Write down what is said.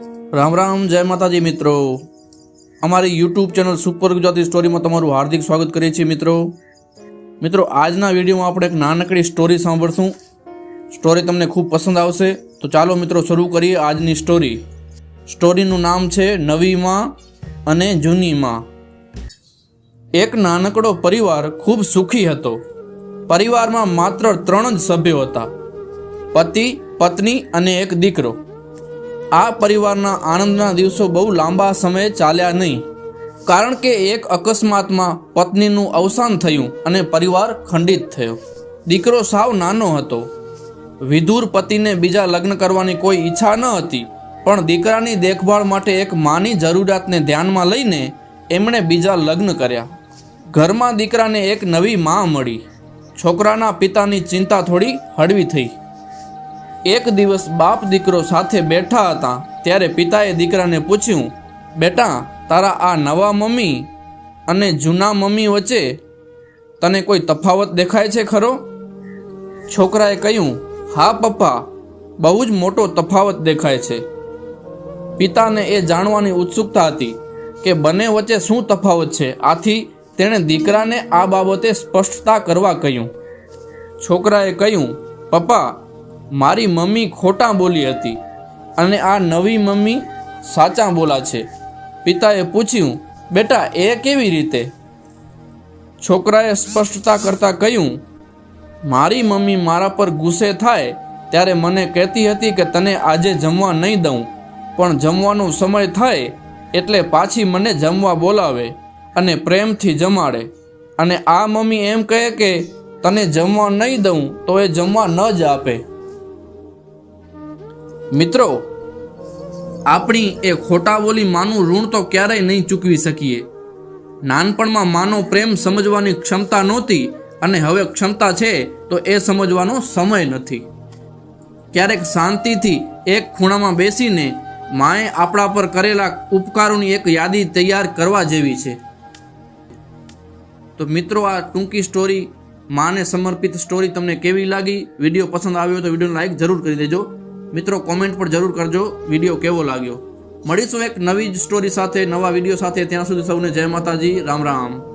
રામ રામ, જય માતાજી મિત્રો. અમારી યુટ્યુબ ચેનલ સુપર ગુજરાતી સ્ટોરીમાં તમારું હાર્દિક સ્વાગત કરીએ છીએ મિત્રો. મિત્રો, આજના વિડીયોમાં આપણે એક નાનકડી સ્ટોરી સાંભળશું. સ્ટોરી તમને ખૂબ પસંદ આવશે. તો ચાલો મિત્રો, શરૂ કરીએ આજની સ્ટોરી સ્ટોરીનું નામ છે નવી માં અને જૂની માં એક નાનકડો પરિવાર ખૂબ સુખી હતો. પરિવારમાં માત્ર ત્રણ જ સભ્યો હતા. પતિ, પત્ની અને એક દીકરો. આ પરિવારના આનંદના દિવસો બહુ લાંબા સમયે ચાલ્યા નહીં. કારણ કે એક અકસ્માતમાં પત્નીનું અવસાન થયું અને પરિવાર ખંડિત થયો. દીકરો સાવ નાનો હતો. વિધુર પતિને બીજા લગ્ન કરવાની કોઈ ઈચ્છા ન હતી, પણ દીકરાની દેખભાળ માટે એક માની જરૂરિયાતને ધ્યાનમાં લઈને એમણે બીજા લગ્ન કર્યા. ઘરમાં દીકરાને એક નવી મા મળી. છોકરાના પિતાની ચિંતા થોડી હળવી થઈ. એક દિવસ બાપ દીકરો સાથે બેઠા હતા, ત્યારે પિતાએ દીકરાને પૂછ્યું, બેટા, તારા આ નવા મમ્મી અને જૂના મમ્મી વચ્ચે તને કોઈ તફાવત દેખાય છે ખરો? છોકરાએ કહ્યું, હા, પપ્પા, બહુ જ મોટો તફાવત દેખાય છે. પિતાને એ જાણવાની ઉત્સુકતા હતી કે બંને વચ્ચે શું તફાવત છે, આથી તેણે દીકરાને આ બાબતે સ્પષ્ટતા કરવા કહ્યું. છોકરાએ કહ્યું, પપ્પા મારી મમ્મી ખોટા બોલી હતી અને આ નવી મમ્મી સાચા બોલા છે. પિતાએ પૂછ્યું, બેટા, એ કેવી રીતે? છોકરાએ સ્પષ્ટતા કરતાં કહ્યું, મારી મમ્મી મારા પર ગુસ્સે થાય ત્યારે મને કહેતી હતી કે તને આજે જમવા નહીં દઉં, પણ જમવાનો સમય થાય એટલે પાછી મને જમવા બોલાવે અને પ્રેમથી જમાડે. અને આ મમ્મી એમ કહે કે, તને જમવા નહીં દઉં તો એ જમવા ન જ આપે. મિત્રો, આપણી એ ખોટા બોલી માનું ઋણ તો ક્યારેય નહીં ચૂકવી શકીએ. નાનપણમાં માનો પ્રેમ સમજવાની ક્ષમતા નહોતી અને હવે ક્ષમતા છે તો એ સમજવાનો સમય નથી. ક્યારેક શાંતિથી એક ખૂણામાં બેસીને માએ આપણા પર કરેલા ઉપકારોની એક યાદી તૈયાર કરવા જેવી છે. તો મિત્રો, આ ટૂંકી સ્ટોરી, માને સમર્પિત સ્ટોરી તમને કેવી લાગી? વીડિયો પસંદ આવ્યો તો વિડીયોને લાઈક જરૂર કરી દેજો. મિત્રો કોમેન્ટ પર જરૂર કરજો. વીડિયો કેવો લાગ્યો? મળીશું એક નવી જ સ્ટોરી સાથે, નવા વીડિયો સાથે. ત્યાં સુધી સૌને જય માતાજી. રામ રામ.